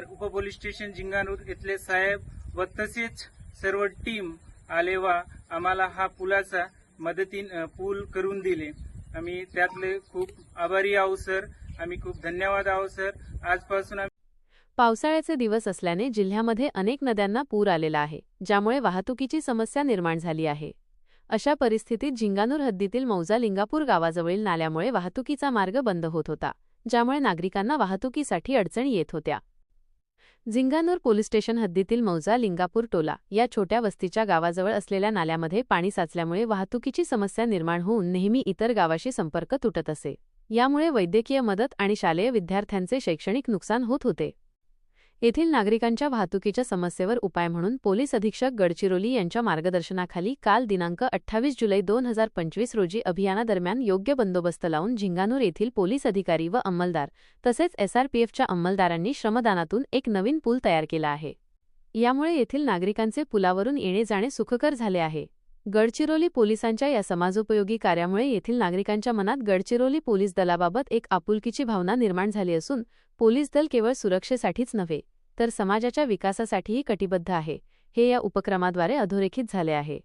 नगर उपपोलीस station जिंगानूर इथले साहेब व तसेच सर्व टीम आले व आम्हाला हा पुलाचा मदतीन पूल करून दिले. आम्ही त्यातले खूप आभारी आहोत सर. आम्ही खूप धन्यवाद आहोत सर. आजपासून पावसाळ्याचे दिवस असल्याने जिल्ह्यामध्ये अनेक नद्यांना पूर आलेला आहे ज्यामुळे वाहतुकीची समस्या निर्माण झाली आहे. अशा परिस्थितीत झिंगानूर हद्दीतील मौजा लिंगापूर गावाजवळील नाल्यामुळे वाहतुकीचा मार्ग बंद होत होता ज्यामुळे नागरिकांना वाहतुकीसाठी अडचणी येत होत्या. झिंगानूर पोलीस स्टेशन हद्दीतील मौजा लिंगापूर टोला या छोट्या वस्तीच्या गावाजवळ असलेल्या नाल्यामध्ये पाणी साचल्यामुळे वाहतुकीची समस्या निर्माण होऊन नेहमी इतर गावाशी संपर्क तुटत असे. यामुळे वैद्यकीय मदत आणि शालेय विद्यार्थ्यांचे शैक्षणिक नुकसान होत होते. येथील नागरिकांच्या वाहतुकीच्या समस्येवर उपाय म्हणून पोलीस अधीक्षक गडचिरोली यांच्या मार्गदर्शनाखाली काल दिनांक अठ्ठावीस जुलै दोन हजार पंचवीस रोजी अभियानादरम्यान योग्य बंदोबस्त लावून झिंगानूर येथील पोलीस अधिकारी व अंमलदार तसेच एसआरपीएफच्या अंमलदारांनी श्रमदानातून एक नवीन पूल तयार केला आहे. यामुळे येथील नागरिकांचे पुलावरून येणे जाणे सुखकर झाले आहे. गडचिरोली पोलिसांच्या या समाजोपयोगी कार्यामुळे येथील नागरिकांच्या मनात गडचिरोली पोलीस दलाबाबत एक आपुलकीची भावना निर्माण झाली असून पोलीस दल केवळ सुरक्षेसाठीच नव्हे तर समाजाच्या विकासासाठीही कटिबद्ध आहे हे या उपक्रमाद्वारे अधोरेखित झाले आहे.